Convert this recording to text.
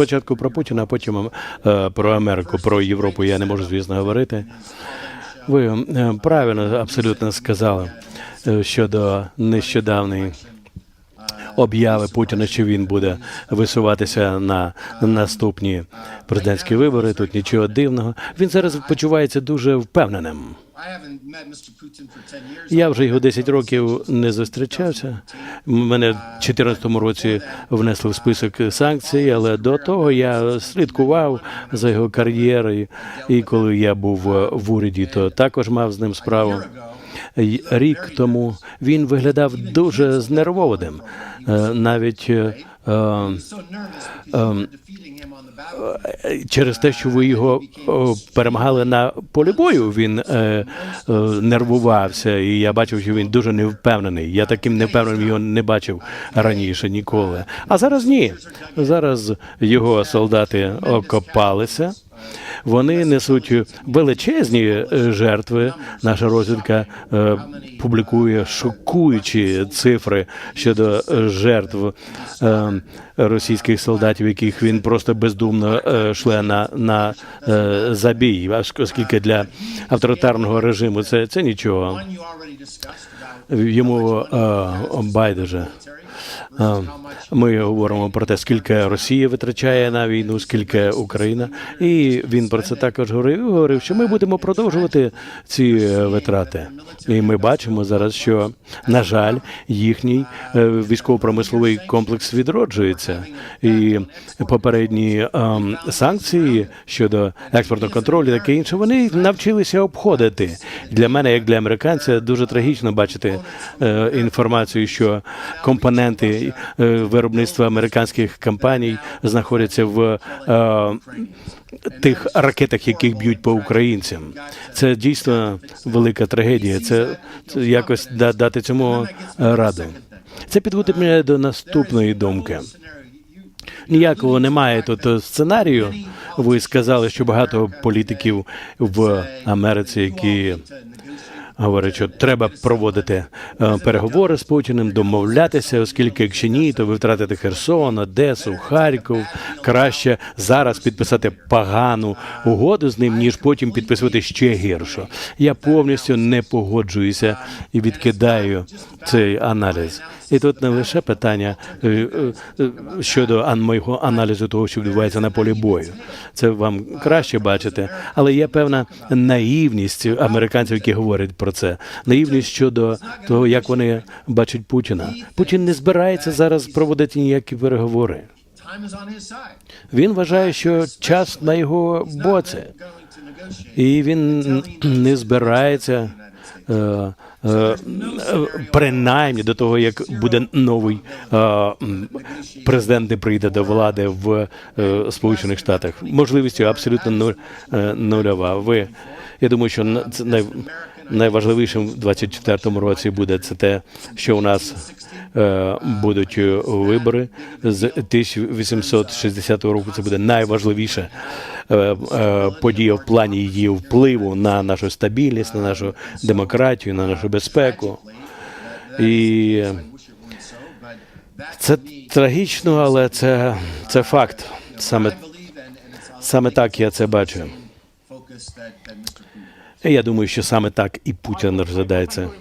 спочатку про Путіна, а потім е, про Америку, про Європу. Я не можу, звісно, говорити. Ви е, правильно абсолютно сказали е, щодо нещодавної обяви Путіна, що він буде висуватися на наступні президентські вибори. Тут нічого дивного. Він зараз почувається дуже впевненим. Я вже його 10 років не зустрічався. Мене в 2014 році внесли в список санкцій, але до того я слідкував за його кар'єрою. І коли я був в уряді, то також мав з ним справу. Рік тому він виглядав дуже знервованим. Е, Навіть е, через те, що ви його перемагали на полі бою, він е, е, нервувався, і я бачив, що він дуже невпевнений. Я таким невпевненим його не бачив раніше ніколи. А зараз ні. Зараз його солдати окопалися. Вони несуть величезні е, жертви. Наша розвідка е, публікує шокуючі цифри щодо жертв е, російських солдатів, яких він просто бездумно шле на, на забій. Оскільки для авторитарного режиму це, це нічого. Йому байдуже. Е, Ми говоримо про те, скільки Росія витрачає на війну, скільки Україна, і він про це також говорив. Говорив, що ми будемо продовжувати ці е, витрати. І ми бачимо зараз, що на жаль, їхній е, військово-промисловий комплекс відроджується, і попередні ем, санкції щодо експортного контролю, таке інше, вони навчилися обходити. Для мене, як для американця, дуже трагічно бачити е, інформацію, що компоненти е, виробництва американських компаній знаходяться в е, тих ракетах, яких б'ють по українцям. Це дійсно велика трагедія. Це, якось дати цьому раду. Це підводить мене до наступної думки. Ніякого немає тут сценарію. Ви сказали, що багато політиків в Америці, які говорять, що треба проводити е, переговори з Путіним, домовлятися, оскільки якщо ні, то ви втратите Херсон, Одесу, Харків. Краще зараз підписати погану угоду з ним, ніж потім підписувати ще гіршу. Я повністю не погоджуюся і відкидаю цей аналіз. І тут не лише питання е, е, щодо моєго аналізу того, що відбувається на полі бою. Це вам краще бачити, але є певна наївність американців, які говорять про це. Наївність щодо того, як вони бачать Путіна. Путін не збирається зараз проводити ніякі переговори. Він вважає, що час на його боці, і він не збирається. Е, е, е, Принаймні до того, як буде новий президент не прийде до влади в Сполучених Штатах, можливістю абсолютно нуль, нульова. Ви я думаю, що це най, найважливішим в 24-му році буде це те, що у нас будуть вибори з 1860 року. Це буде найважливіша е, е, подія в плані її впливу на нашу стабільність, на нашу демократію, на нашу безпеку. І це трагічно, але це, це факт. Саме, саме так я це бачу. Я думаю, що саме так і Путін розглядається.